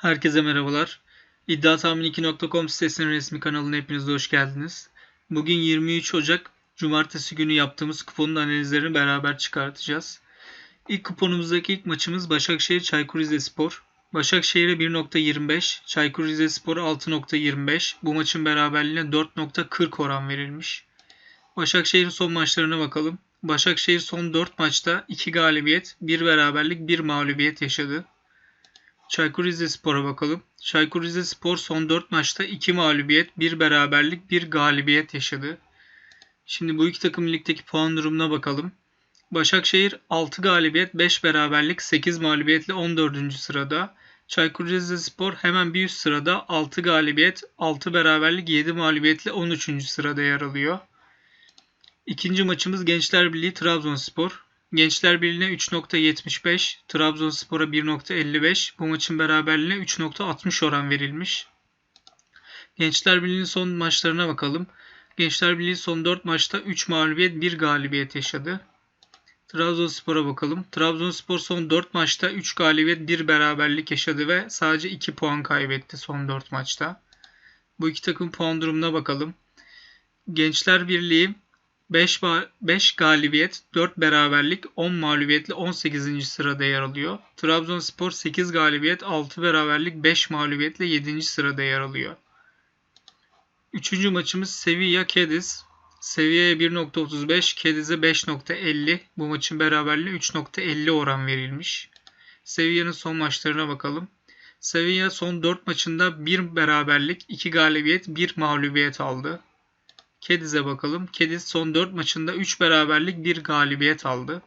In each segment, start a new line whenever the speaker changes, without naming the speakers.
Herkese merhabalar. İddiatahmin2.com sitesinin resmi kanalına hepiniz hoş geldiniz. Bugün 23 Ocak Cumartesi günü yaptığımız kuponun analizlerini beraber çıkartacağız. İlk kuponumuzdaki ilk maçımız Başakşehir Çaykur Rizespor. Başakşehir'e 1.25, Çaykur Rizespor 6.25. Bu maçın beraberliğine 4.40 oran verilmiş. Başakşehir'in son maçlarına bakalım. Başakşehir son 4 maçta 2 galibiyet, 1 beraberlik, 1 mağlubiyet yaşadı. Çaykur Rizespor'a bakalım. Çaykur Rizespor son 4 maçta 2 mağlubiyet, 1 beraberlik, 1 galibiyet yaşadı. Şimdi bu iki takım ligdeki puan durumuna bakalım. Başakşehir 6 galibiyet, 5 beraberlik, 8 mağlubiyetle 14. sırada. Çaykur Rizespor hemen bir üst sırada 6 galibiyet, 6 beraberlik, 7 mağlubiyetle 13. sırada yer alıyor. İkinci maçımız Gençler Birliği Trabzonspor. Gençler Birliği'ne 3.75, Trabzonspor'a 1.55. Bu maçın beraberliğine 3.60 oran verilmiş. Gençler Birliği'nin son maçlarına bakalım. Gençler Birliği son 4 maçta 3 mağlubiyet 1 galibiyet yaşadı. Trabzonspor'a bakalım. Trabzonspor son 4 maçta 3 galibiyet 1 beraberlik yaşadı ve sadece 2 puan kaybetti son 4 maçta. Bu iki takım puan durumuna bakalım. Gençler Birliği 5, 5 galibiyet, 4 beraberlik, 10 mağlubiyetle 18. sırada yer alıyor. Trabzonspor 8 galibiyet, 6 beraberlik, 5 mağlubiyetle 7. sırada yer alıyor. Üçüncü maçımız Sevilla Cadiz. Sevilla'ya 1.35, Cadiz'e 5.50. Bu maçın beraberliğine 3.50 oran verilmiş. Sevilla'nın son maçlarına bakalım. Sevilla son 4 maçında 1 beraberlik, 2 galibiyet, 1 mağlubiyet aldı. Kediz'e bakalım. Kediz son 4 maçında 3 beraberlik 1 galibiyet aldı.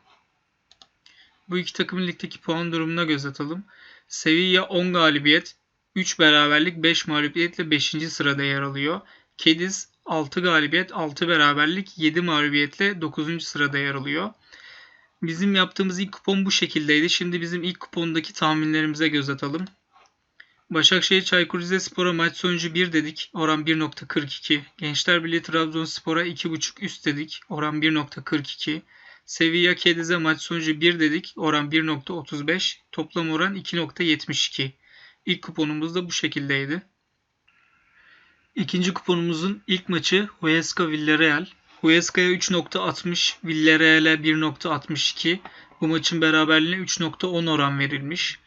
Bu iki takımın ligdeki puan durumuna göz atalım. Sevilla 10 galibiyet, 3 beraberlik 5 mağlubiyetle 5. sırada yer alıyor. Kediz 6 galibiyet, 6 beraberlik 7 mağlubiyetle 9. sırada yer alıyor. Bizim yaptığımız ilk kupon bu şekildeydi. Şimdi bizim ilk kupondaki tahminlerimize göz atalım. Başakşehir Çaykur Rizespor'a maç sonucu 1 dedik. Oran 1.42. Gençler Birliği Trabzonspor'a 2.5 üst dedik. Oran 1.42. Sevilla Kediz'e maç sonucu 1 dedik. Oran 1.35. Toplam oran 2.72. İlk kuponumuz da bu şekildeydi. İkinci kuponumuzun ilk maçı Huesca Villarreal. Huesca'ya 3.60, Villarreal'e 1.62. Bu maçın beraberliğine 3.10 oran verilmiş.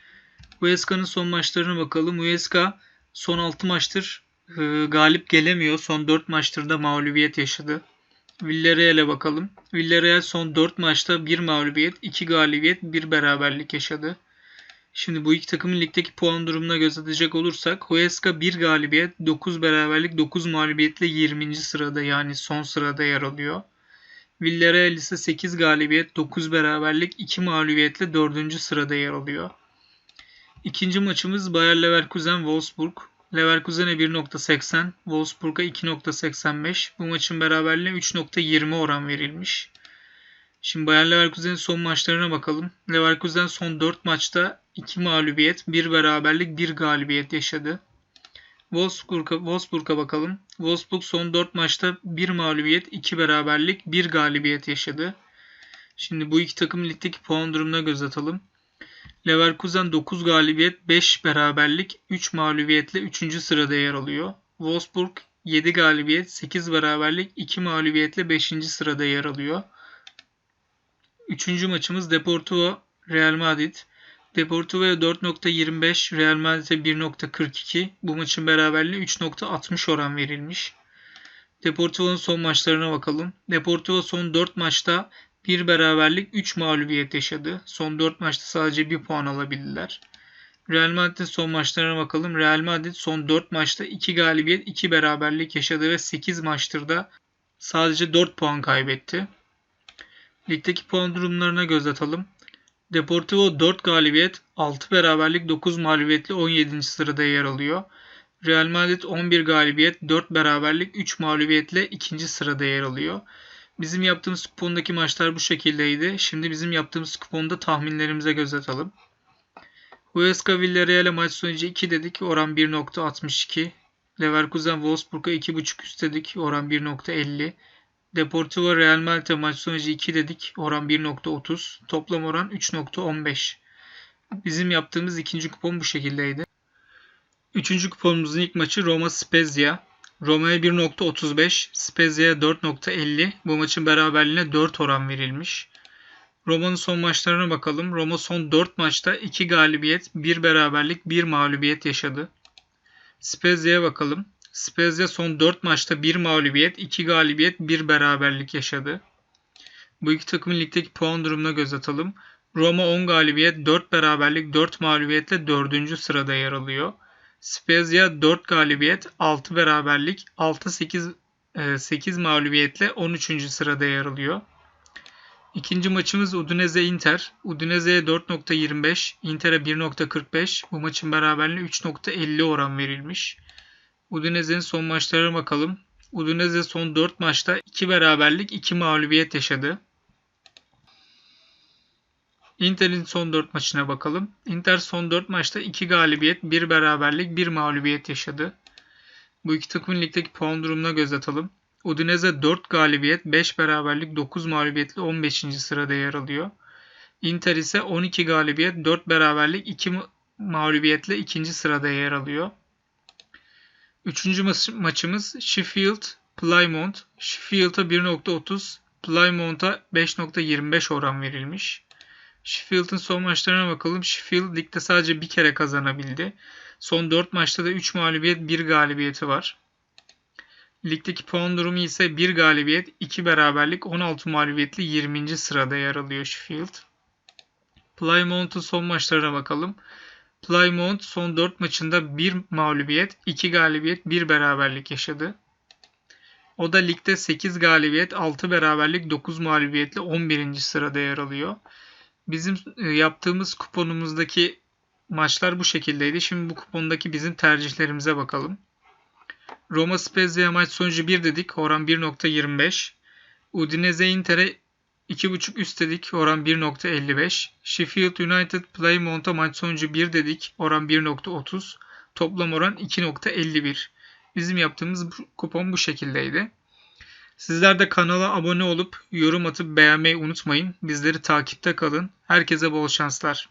Huesca'nın son maçlarına bakalım. Huesca son 6 maçtır e, galip gelemiyor. Son 4 maçtır da mağlubiyet yaşadı. Villarreal'e bakalım. Villarreal son 4 maçta 1 mağlubiyet, 2 galibiyet, 1 beraberlik yaşadı. Şimdi bu iki takımın ligdeki puan durumuna göz atacak olursak Huesca 1 galibiyet, 9 beraberlik, 9 mağlubiyetle 20. sırada yani son sırada yer alıyor. Villarreal ise 8 galibiyet, 9 beraberlik, 2 mağlubiyetle 4. sırada yer alıyor. İkinci maçımız Bayer Leverkusen Wolfsburg. Leverkusen'e 1.80, Wolfsburg'a 2.85. Bu maçın beraberliğine 3.20 oran verilmiş. Şimdi Bayer Leverkusen'in son maçlarına bakalım. Leverkusen son 4 maçta 2 mağlubiyet, 1 beraberlik, 1 galibiyet yaşadı. Wolfsburg'a Wolfsburg'a bakalım. Wolfsburg son 4 maçta 1 mağlubiyet, 2 beraberlik, 1 galibiyet yaşadı. Şimdi bu iki takım ligdeki puan durumuna göz atalım. Leverkusen 9 galibiyet, 5 beraberlik, 3 mağlubiyetle 3. sırada yer alıyor. Wolfsburg 7 galibiyet, 8 beraberlik, 2 mağlubiyetle 5. sırada yer alıyor. Üçüncü maçımız Deportivo Real Madrid. Deportivo'ya 4.25, Real Madrid'e 1.42. Bu maçın beraberliğine 3.60 oran verilmiş. Deportivo'nun son maçlarına bakalım. Deportivo son 4 maçta 1 beraberlik 3 mağlubiyet yaşadı. Son 4 maçta sadece 1 puan alabildiler. Real Madrid'in son maçlarına bakalım. Real Madrid son 4 maçta 2 galibiyet 2 beraberlik yaşadı ve 8 maçtır da sadece 4 puan kaybetti. Ligdeki puan durumlarına göz atalım. Deportivo 4 galibiyet, 6 beraberlik, 9 mağlubiyetle 17. sırada yer alıyor. Real Madrid 11 galibiyet, 4 beraberlik, 3 mağlubiyetle 2. sırada yer alıyor. Bizim yaptığımız kupondaki maçlar bu şekildeydi. Şimdi bizim yaptığımız kuponda tahminlerimize göz atalım. Huesca Villarreal'e maç sonucu 2 dedik. Oran 1.62. Leverkusen Wolfsburg'a 2.5 üst dedik. Oran 1.50. Deportivo Real Madrid'e maç sonucu 2 dedik. Oran 1.30. Toplam oran 3.15. Bizim yaptığımız ikinci kupon bu şekildeydi. Üçüncü kuponumuzun ilk maçı Roma Spezia. Roma'ya 1.35, Spezia'ya 4.50. Bu maçın beraberliğine 4 oran verilmiş. Roma'nın son maçlarına bakalım. Roma son 4 maçta 2 galibiyet, 1 beraberlik, 1 mağlubiyet yaşadı. Spezia'ya bakalım. Spezia son 4 maçta 1 mağlubiyet, 2 galibiyet, 1 beraberlik yaşadı. Bu iki takımın ligdeki puan durumuna göz atalım. Roma 10 galibiyet, 4 beraberlik, 4 mağlubiyetle 4. sırada yer alıyor. Spezia 4 galibiyet, 6 beraberlik, 6-8 8 mağlubiyetle 13. sırada yer alıyor. İkinci maçımız Udinese Inter. Udinese'ye 4.25, Inter'e 1.45. Bu maçın beraberliğine 3.50 oran verilmiş. Udinese'nin son maçlarına bakalım. Udinese son 4 maçta 2 beraberlik, 2 mağlubiyet yaşadı. Inter'in son 4 maçına bakalım. Inter son 4 maçta 2 galibiyet, 1 beraberlik, 1 mağlubiyet yaşadı. Bu iki takımın ligdeki puan durumuna göz atalım. Udinese 4 galibiyet, 5 beraberlik, 9 mağlubiyetle 15. sırada yer alıyor. Inter ise 12 galibiyet, 4 beraberlik, 2 mağlubiyetle 2. sırada yer alıyor. Üçüncü ma- maçımız Sheffield Plymouth. Sheffield'a 1.30, Plymouth'a 5.25 oran verilmiş. Sheffield'ın son maçlarına bakalım. Sheffield ligde sadece bir kere kazanabildi. Son 4 maçta da 3 mağlubiyet, 1 galibiyeti var. Ligdeki puan durumu ise 1 galibiyet, 2 beraberlik, 16 mağlubiyetli 20. sırada yer alıyor Sheffield. Plymouth'un son maçlarına bakalım. Plymouth son 4 maçında 1 mağlubiyet, 2 galibiyet, 1 beraberlik yaşadı. O da ligde 8 galibiyet, 6 beraberlik, 9 mağlubiyetle 11. sırada yer alıyor. Bizim e, yaptığımız kuponumuzdaki maçlar bu şekildeydi. Şimdi bu kupondaki bizim tercihlerimize bakalım. Roma Spezia maç sonucu 1 dedik. Oran 1.25. Udinese Inter'e 2.5 üst dedik. Oran 1.55. Sheffield United Plymouth'a maç sonucu 1 dedik. Oran 1.30. Toplam oran 2.51. Bizim yaptığımız kupon bu şekildeydi. Sizler de kanala abone olup yorum atıp beğenmeyi unutmayın. Bizleri takipte kalın. Herkese bol şanslar.